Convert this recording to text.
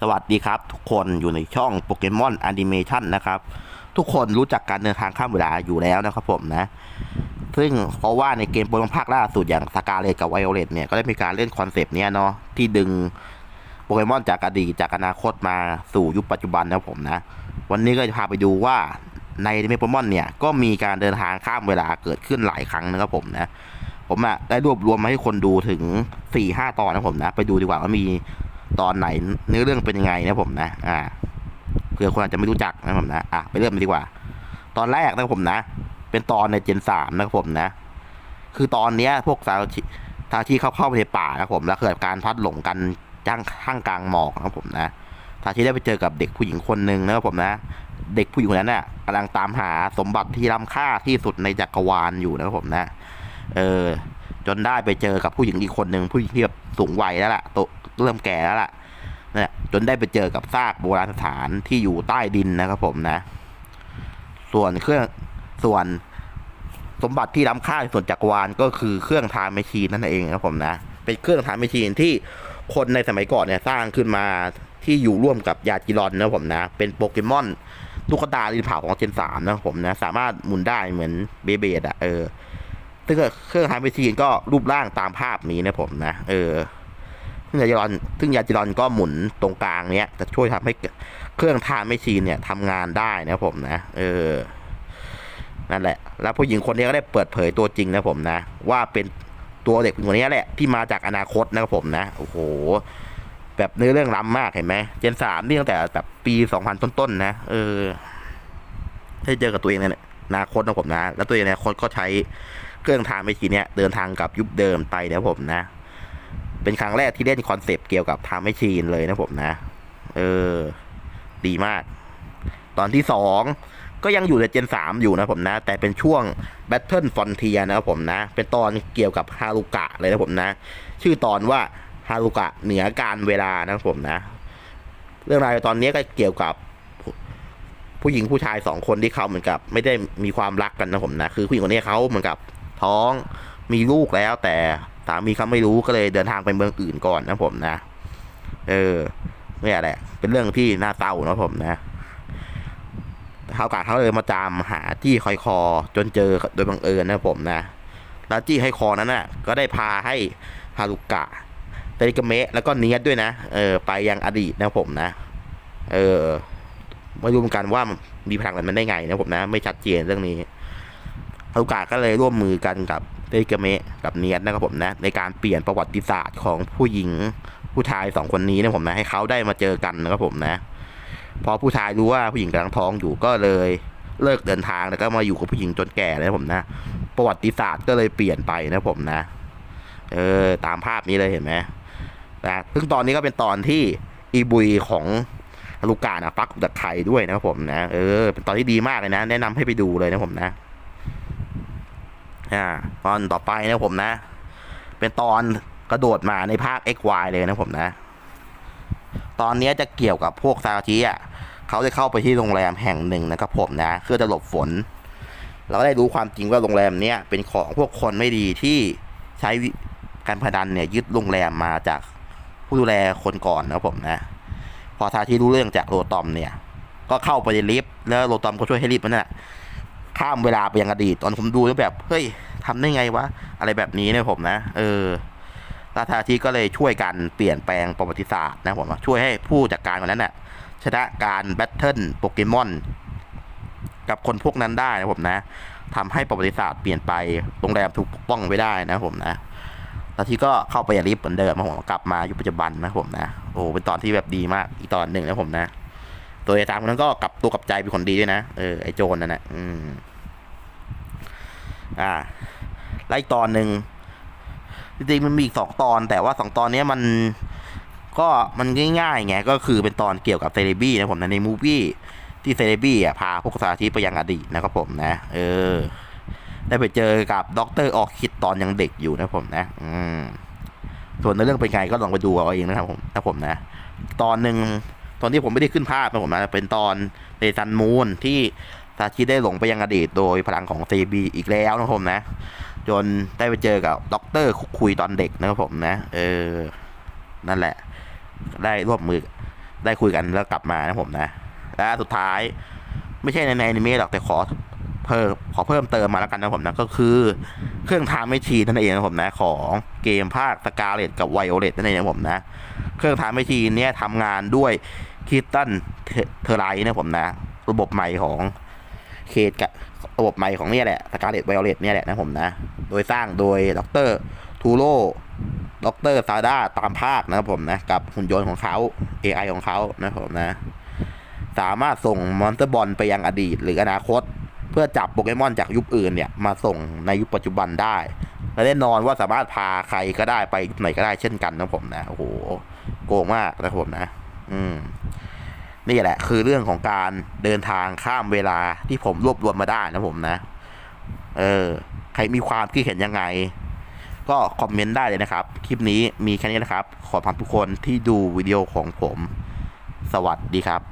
สวัสดีครับ ทุกคนอยู่ในช่องโปเกมอนแอนิเมชันนะครับ ทุกคนรู้จักการเดินทางข้ามเวลาอยู่แล้วนะครับผมนะ ซึ่งเพราะว่าในเกมโปเกมอนภาคล่าสุดอย่างสกาเลตกับไวโอเลตเนี่ยก็ได้มีการเล่นคอนเซปต์เนี้ยเนาะที่ดึงโปเกมอนจากอดีตจากอนาคตมาสู่ยุคปัจจุบันนะครับผมนะ วันนี้ก็จะพาไปดูว่าในเมโปเกมอนเนี่ยก็มีการเดินทางข้ามเวลาเกิดขึ้นหลายครั้งนะครับผมนะผมอะได้รวบรวมมาให้คนดูถึงสี่ห้าตอนนะผมนะ ไปดูดีกว่าว่ามี ตอนไหนเนื้อเรื่องเป็นยังไงนะผมนะอ่าเผื่อคนอาจจะไม่รู้จักนะผมนะอะไปเริ่มดีกว่า ตอนแรกนะผมนะ เป็นตอนในเจนสามนะครับผมนะ คือตอนเนี้ยพวกสาวชิทาชีเข้าเข้าไปในป่านะผมแล้วเกิดการพัดหลงกันจ้างข้างกลางหมอกนะครับผมนะทาชีได้ไปเจอกับเด็กผู้หญิงคนหนึ่งนะครับผมนะ เด็กผู้หญิงคนนั้นน่ะกำลังตามหาสมบัติที่ล้ำค่าที่สุดในจักรวาลอยู่นะครับผมนะ เออจนได้ไปเจอกับผู้หญิงอีกคนหนึ่งผู้หญิงที่แบบสูงวัยแล้วล่ะโต เริ่มแก่แล้วล่ะเนี่ยจนได้ไปเจอกับซากโบราณสถานที่อยู่ใต้ดินนะครับผมนะ ส่วนเครื่องส่วนสมบัติที่ล้ำค่าที่สุดจักรวาลก็คือเครื่องทานแมชชีนนั่นเองนะครับผมนะ เป็นเครื่องทานแมชชีนที่คนในสมัยก่อนเนี่ยสร้างขึ้นมาที่อยู่ร่วมกับยาจิรอนนะครับผมนะ เป็นโปเกมอนตุ๊กตาดินเผาของเจนสามนะครับผมนะ สามารถหมุนได้เหมือนเบเบดอะเออซึ่งเครื่องทำไปทีนก็รูปร่างตามภาพนี้นะผมนะ เออ ซึ่งยาจิรอนซึ่งยาจิรอนก็หมุนตรงกลางเนี้ยจะช่วยทำให้เครื่องทานไม่ชีนเนี่ยทำงานได้นะผมนะ เออ นั่นแหละ แล้วผู้หญิงคนนี้ก็ได้เปิดเผยตัวจริงนะผมนะ ว่าเป็นตัวเด็กคนนี้แหละ ที่มาจากอนาคตนะครับผมนะ โอ้โห แบบเนื้อเรื่องล้ำมากเห็นไหมเจนสามนี่ตั้งแต่แบบปีสองพันต้นๆนะ เออให้เจอกับตัวเองในอนาคตนะผมนะ แล้วตัวเองในอนาคตก็ใช้เครื่องทางไปทีเนี้ยเดินทางกับยุคเดิมไปนะผมนะ เป็นครั้งแรกที่เล่นคอนเซปต์เกี่ยวกับทางไมชีนเลยนะผมนะ เออ ดีมาก ตอนที่สองก็ยังอยู่ในเจนสามอยู่นะผมนะ แต่เป็นช่วง Battle Frontier นะครับผมนะ เป็นตอนเกี่ยวกับฮารุกะเลยนะผมนะ ชื่อตอนว่าฮารุกะเหนือการเวลานะครับผมนะ เรื่องราวตอนนี้ก็เกี่ยวกับผู้หญิงผู้ชายสองคนที่เขาเหมือนกับ ไม่ได้มีความรักกันนะผมนะ คือผู้หญิงคนนี้เขาเหมือนกับท้องมีลูกแล้วแต่ สามีเขาไม่รู้ก็เลยเดินทางไปเมืองอื่นก่อนนะผมนะ เออเนี่ยแหละ เป็นเรื่องที่น่าเศร้านะผมนะเขากาเขาเลยมาจามหาจี้คอยคอ จนเจอโดยบังเอิญนะผมนะ แล้วจี้ให้คอนั้นน่ะ ก็ได้พาให้ฮารุกะเตริกเมะแล้วก็เนียดด้วยนะเออไปยังอดีตนะผมนะ เออไม่รู้เหมือนกันว่ามีพลังแบบนั้นได้ไงนะผมนะ ไม่ชัดเจนเรื่องนี้ฮารุกะก็เลยร่วมมือกันกับ เตริกเมะกับเนียดนะครับผมนะในการเปลี่ยนประวัติศาสตร์ของผู้หญิงผู้ชายสองคนนี้นะผมนะให้เขาได้มาเจอกันนะครับผมนะ พอผู้ชายรู้ว่าผู้หญิงกำลังท้องอยู่ก็เลยเลิกเดินทางแล้วก็มาอยู่กับผู้หญิงจนแก่เลยนะผมนะ ประวัติศาสตร์ก็เลยเปลี่ยนไปนะผมนะ เออตามภาพนี้เลยเห็นไหมนะซึ่งตอนนี้ก็เป็นตอนที่อีบุยของลูกกานะฟักตะไคร่ด้วยนะครับผมนะเออเป็นตอนที่ดีมากเลยนะ แนะนำให้ไปดูเลยนะผมนะ อ่าตอนต่อไปนะผมนะ เป็นตอนกระโดดมาในภาค XY เลยนะผมนะ ตอนนี้จะเกี่ยวกับพวกซาชิอะเขาจะเข้าไปที่โรงแรมแห่งหนึ่งนะครับผมนะเพื่อจะหลบฝน เราก็ได้รู้ความจริงว่าโรงแรมเนี้ยเป็นของพวกคนไม่ดีที่ใช้การพนันเนี่ยยึดโรงแรมมาจากผู้ดูแลคนก่อนนะครับผมนะ พอทาที่รู้เรื่องจากโรตอมเนี่ย ก็เข้าไปในลิฟต์แล้วโรตอมก็ช่วยให้ลิฟต์มันน่ะ ข้ามเวลาไปยังอดีต ตอนผมดูแล้วแบบ เฮ้ยทำได้ไงวะ อะไรแบบนี้เนี่ยผมนะ เออลาทาทีก็เลยช่วยกันเปลี่ยนแปลงประวัติศาสตร์นะผมช่วยให้ผู้จัดการคนนั้นน่ะชนะการแบทเทิลโปเกมอนกับคนพวกนั้นได้นะผมนะทำให้ประวัติศาสตร์เปลี่ยนไปโรงแรมถูกปกป้องไว้ได้นะผมนะลาที่ก็เข้าไปอย่ารีบเหมือนเดิมนะผมกลับมาอยู่ปัจจุบันนะผมนะ โอ้เป็นตอนที่แบบดีมากอีกตอนหนึ่งนะผมนะ ตัวไอ้ตามคนนั้นก็กลับตัวกลับใจเป็นคนดีด้วยนะ เออไอ้โจรนั่นนะอืมอ่าและอีกตอนหนึ่งจริงๆมันมีอีกสองตอน แต่ว่าสองตอนนี้มันก็มันง่ายๆไงก็คือเป็นตอนเกี่ยวกับเซเลบี้นะผมนะในมูฟี่ที่เซเลบี้อะพาพวกสาธิตไปยังอดีตนะครับผมนะ เออ ได้ไปเจอกับด็อกเตอร์ออคิดตอนยังเด็กอยู่นะผมนะ อืมส่วนในเรื่องเป็นไงก็ลองไปดูเอาเองนะครับผมนะผมนะ ตอนหนึ่ง ตอนที่ผมไม่ได้ขึ้นภาพนะผมนะเป็นตอนเดซันมูนที่ซาชิได้หลงไปยังอดีตโดยพลังของเซบีอีกแล้วนะผมนะ จนได้ไปเจอกับด็อกเตอร์คุยตอนเด็กนะครับผมนะ เออ นั่นแหละ ได้ร่วมมือได้คุยกันแล้วกลับมานะผมนะ และสุดท้าย ไม่ใช่ในในอนิเมะหรอกแต่ขอเพิ่มขอเพิ่มเติมมาแล้วกันนะผมนะ ก็คือเครื่องทางไม่ชีนั่นเองนะผมนะ ของเกมภาคสกาเลตกับไวโอเลตนั่นเองนะผมนะ เครื่องทางไม่ชีเนี่ยทำงานด้วยคิตตันเทอร์ไลท์นะผมนะ ระบบใหม่ของเคดกับระบบใหม่ของเนี่ยแหละสกาเลตไวโอเลตเนี่ยแหละนะผมนะ โดยสร้างโดยดรทูโรดรซาด้าตามภาคนะครับผมนะ กับหุ่นยนต์ของเขา AI ของเขานะครับผมนะ สามารถส่งมอนสเตอร์บอลไปยังอดีตหรืออนาคต เพื่อจับโปเกมอนจากยุคอื่นเนี่ย มาส่งในยุคปัจจุบันได้ และแน่นอนว่าสามารถพาใครก็ได้ไปไหนก็ได้เช่นกันนะผมนะโอ้โหโกงมากนะผมนะ อืมนี่แหละ คือเรื่องของการเดินทางข้ามเวลาที่ผมรวบรวมมาได้นะผมนะ เออ ใครมีความคิดเห็นยังไง ก็คอมเมนต์ได้เลยนะครับ คลิปนี้มีแค่นี้นะครับ ขอบคุณทุกคนที่ดูวิดีโอของผม สวัสดีครับ